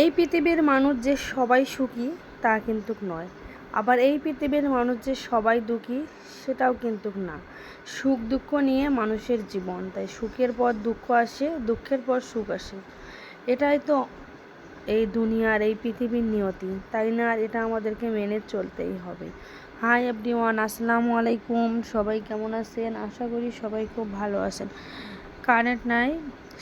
এই পৃথিবীর মানুষ যে সবাই সুখী, তা কিন্তু নয়। আবার এই পৃথিবীর মানুষ যে সবাই দুঃখী, সেটাও কিন্তু না। সুখ দুঃখ নিয়ে মানুষের জীবন, তাই সুখের পর দুঃখ আসে, দুঃখের পর সুখ আসে। এটাই তো এই দুনিয়ার এই পৃথিবীর নিয়তি, তাই না? আর এটা আমাদেরকে মেনে চলতেই হবে। হাই এভরিওয়ান আসসালামু আলাইকুম। সবাই কেমন আছেন? আশা করি সবাই খুব ভালো আছেন। কারেন্ট নাই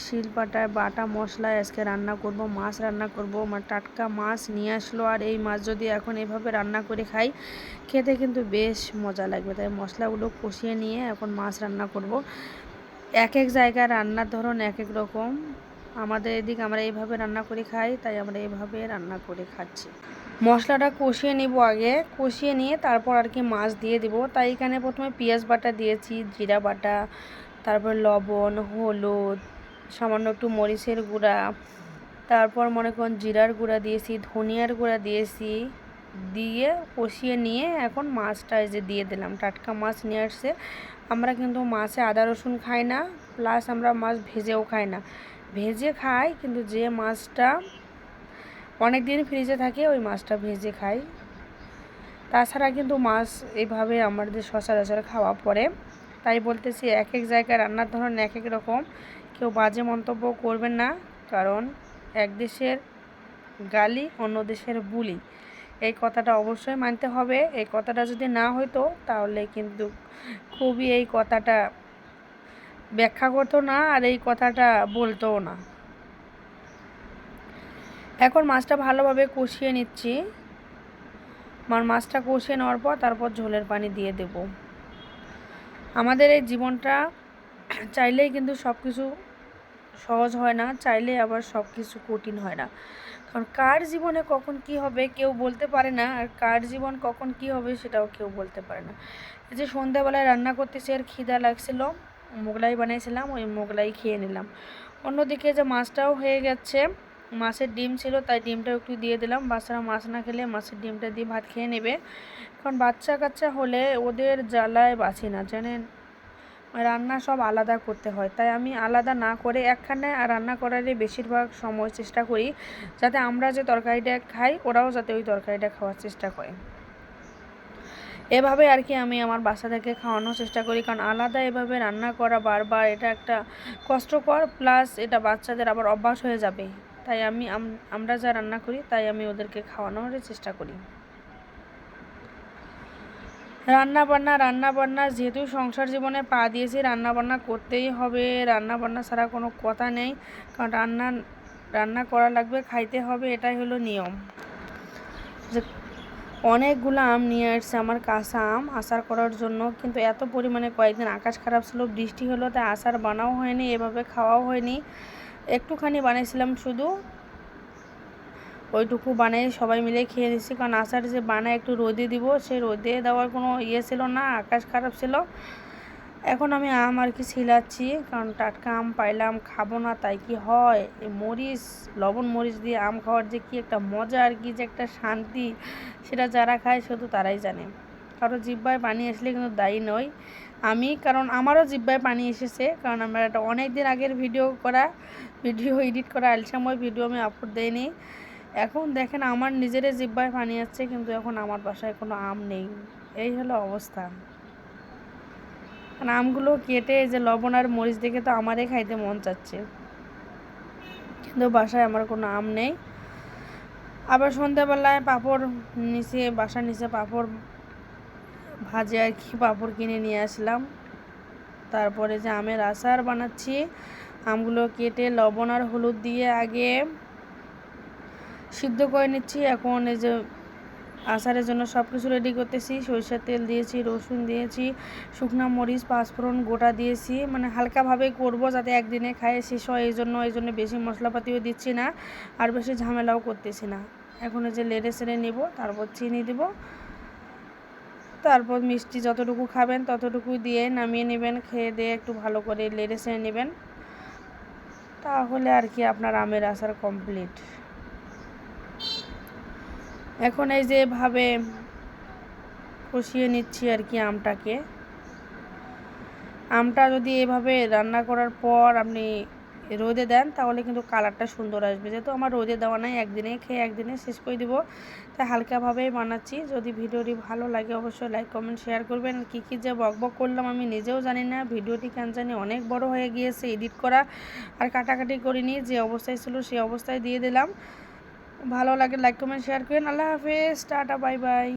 শিলপাটায় বাটা মশলায় আজকে রান্না করব, মাছ রান্না করব মানে টাটকা মাছ নিয়ে আসলো। আর এই মাছ যদি এখন এভাবে রান্না করে খাই, খেতে কিন্তু বেশ মজা লাগবে। তাই মশলাগুলো কষিয়ে নিয়ে এখন মাছ রান্না করব। এক এক জায়গায় রান্নার ধরন এক এক রকম। আমাদের এদিক আমরা এইভাবে রান্না করে খাই, তাই আমরা এইভাবে রান্না করে খাচ্ছি। মশলাটা কষিয়ে নিব আগে। কষিয়ে নিয়ে তারপর আর কি মাছ দিয়ে দিব। তাই এখানে প্রথমে পেঁয়াজ বাটা দিয়েছি, জিরা বাটা, তারপর লবণ, হলুদ সামান্য একটু মরিচের গুঁড়া, তারপর মনে করুন জিরার গুঁড়া দিয়েছি, ধনিয়ার গুঁড়া দিয়েছি, দিয়ে কষিয়ে নিয়ে এখন মাছটা যে দিয়ে দিলাম। টাটকা মাছ নিয়ে আসছে। আমরা কিন্তু মাছে আদা, রসুন খাই না প্লাস আমরা মাছ ভেজেও খাই না। ভেজে খাই, কিন্তু যে মাছটা অনেক দিন ফ্রিজে থাকে, ওই মাছটা ভেজে খাই। তাছাড়া কিন্তু মাছ এইভাবে আমাদের সচরাচর খাওয়া পড়ে। তাই বলতেছি, এক এক জায়গায় রান্নার ধরন এক এক রকম। কেউ বাজে মন্তব্য করবেন না, কারণ এক দেশের গালি অন্য দেশের বুলি। এই কথাটা অবশ্যই মানতে হবে। এই কথাটা যদি না হইতো, তাহলে কিন্তু খুবই এই কথাটা ব্যাখ্যা করতো না আর এই কথাটা বলতোও না। এখন মাছটা ভালোভাবে কষিয়ে নিচ্ছি। আমার মাছটা কষিয়ে নেওয়ার পর তারপর ঝোলের পানি দিয়ে দেব। আমাদের এই জীবনটা চাইলেই কিন্তু সব কিছু সহজ হয় না, চাইলে আবার সব কিছু কঠিন হয় না। কারণ কার জীবনে কখন কি হবে কেউ বলতে পারে না, আর কার জীবন কখন কি হবে সেটাও কেউ বলতে পারে না। এই যে সন্ধ্যাবেলায় রান্না করতেছি আর খিদা লাগছিল, মোগলাই বানিয়েছিলাম ওই মোগলাই খেয়ে নিলাম। অন্যদিকে যে মাছটাও হয়ে গেছে, মাছের ডিম ছিল, তাই ডিমটা একটু দিয়ে দিলাম। বাচ্চারা মাছ না খেলে মাছের ডিমটা দিয়ে ভাত খেয়ে নেবে। কারণ বাচ্চা কাচ্চা হলে ওদের জ্বালায় বাঁচি না, জানেন? রান্না সব আলাদা করতে হয়। তাই আমি আলাদা না করে একখানে রান্না করারই বেশিরভাগ সময় চেষ্টা করি, যাতে আমরা যে তরকারিটা খাই, ওরাও যাতে ওই তরকারিটা খাওয়ার চেষ্টা করে। এভাবে আর কি আমি আমার বাচ্চাদেরকে খাওয়ানোর চেষ্টা করি, কারণ আলাদা এভাবে রান্না করা বারবার এটা একটা কষ্টকর, প্লাস এটা বাচ্চাদের আবার অভ্যাস হয়ে যাবে। তাই আমি আমরা যা রান্না করি, তাই আমি ওদেরকে খাওয়ানোর চেষ্টা করি। রান্না বান্না রান্না বান্না যেহেতু সংসার জীবনে পা দিয়েছি রান্না বান্না করতেই হবে। রান্না বান্না ছাড়া কোনো কথা নেই। কারণ রান্না রান্না করা লাগবে, খাইতে হবে, এটাই হলো নিয়ম। যে অনেকগুলো আম নিয়ে আসছে আমার কাঁচা আম আচার করার জন্য। কিন্তু এত পরিমাণে কয়েকদিন আকাশ খারাপ ছিল, বৃষ্টি হলো, তাই আচার বানাও হয়নি, এভাবে খাওয়াও হয়নি। একটুখানি বানিয়েছিলাম শুধু। ওইটুকু বানিয়ে সবাই মিলে খেয়ে দিচ্ছি কারণ আচার যে বানায় একটু রোদে দিব, সে রোদে দেওয়ার কোনো ইয়ে ছিল না, আকাশ খারাপ ছিল। এখন আমি আম আর কি ছিলাচ্ছি, কারণ টাটকা আম পাইলাম, খাব না, তাই কি হয়? এই মরিচ, লবণ মরিচ দিয়ে আম খাওয়ার যে কি একটা মজা আর কি যে একটা শান্তি, সেটা যারা খায় শুধু তারাই জানে। কারও জিব্বায় পানি আসলে কিন্তু দায়ী নয় আমি, কারণ আমারও জিব্বায় পানি এসেছে, কারণ আমার একটা অনেক দিন আগের ভিডিও করা, ভিডিও এডিট করা, আলসাময় ভিডিও আমি আপলোড দেয়নি এখন দেখেন আমার নিজের জিব্বায় পানি আসছে, কিন্তু এখন আমার বাসায় কোনো আম নেই। এই হলো অবস্থা। আমগুলো কেটে যে লবণ আর মরিচ দেখে তো আমারই খাইতে মন চাচ্ছে। কিন্তু বাসায় আমার কোনো আম নেই। আবার সন্ধ্যাবেলায় পাঁপড় নিচে, বাসার নিচে পাঁপড় ভাজে আর কি পাঁপড় কিনে নিয়ে আসলাম। তারপরে যে আমের আচার বানাচ্ছি, আমগুলো কেটে লবণ আর হলুদ দিয়ে আগে সিদ্ধ করে নিচ্ছি। এখন এই যে আচারের জন্য সব কিছু রেডি করতেছি। সরিষার তেল দিয়েছি, রসুন দিয়েছি, শুকনো মরিচ, পাঁচফোড়ন, গোটা দিয়েছি। মানে হালকাভাবে করব যাতে একদিনে খায়, শেষ হয়, এই জন্য এই জন্য বেশি মশলাপাতিও দিচ্ছি না আর বেশি ঝামেলাও করতেছি না। এখন যে লেড়ে সেড়ে নেব, তারপর চিনি দেব। তারপর মিষ্টি যতটুকু খাবেন ততটুকু দিয়ে নামিয়ে নেবেন, খেয়ে দিয়ে একটু ভালো করে লেড়ে সেড়ে নেবেন। তাহলে আর কি আপনার আমের আচার কমপ্লিট এখন এই যে ভাবে কষিয়ে নিচ্ছি আর কি আমটাকে। আমটা যদি এভাবে রান্না করার পর আপনি রোদে দেন, তাহলে কিন্তু কালারটা সুন্দর আসবে। যেহেতু আমার রোদে দেওয়া নাই একদিনে খেয়ে একদিনে শেষ করে দিব। তাই হালকাভাবেই বানাচ্ছি। যদি ভিডিওটি ভালো লাগে, অবশ্যই লাইক কমেন্ট শেয়ার করবেন। কী কী যে বক বক করলাম আমি নিজেও জানি না। ভিডিওটি কেন জানি অনেক বড় হয়ে গিয়েছে এডিট করা আর কাটাকাটি করিনি। যে অবস্থায় ছিল সেই অবস্থায় দিয়ে দিলাম। ভালো লাগে লাইক কমেন্ট শেয়ার করেন। আল্লাহ হাফেজ টাটা বাই বাই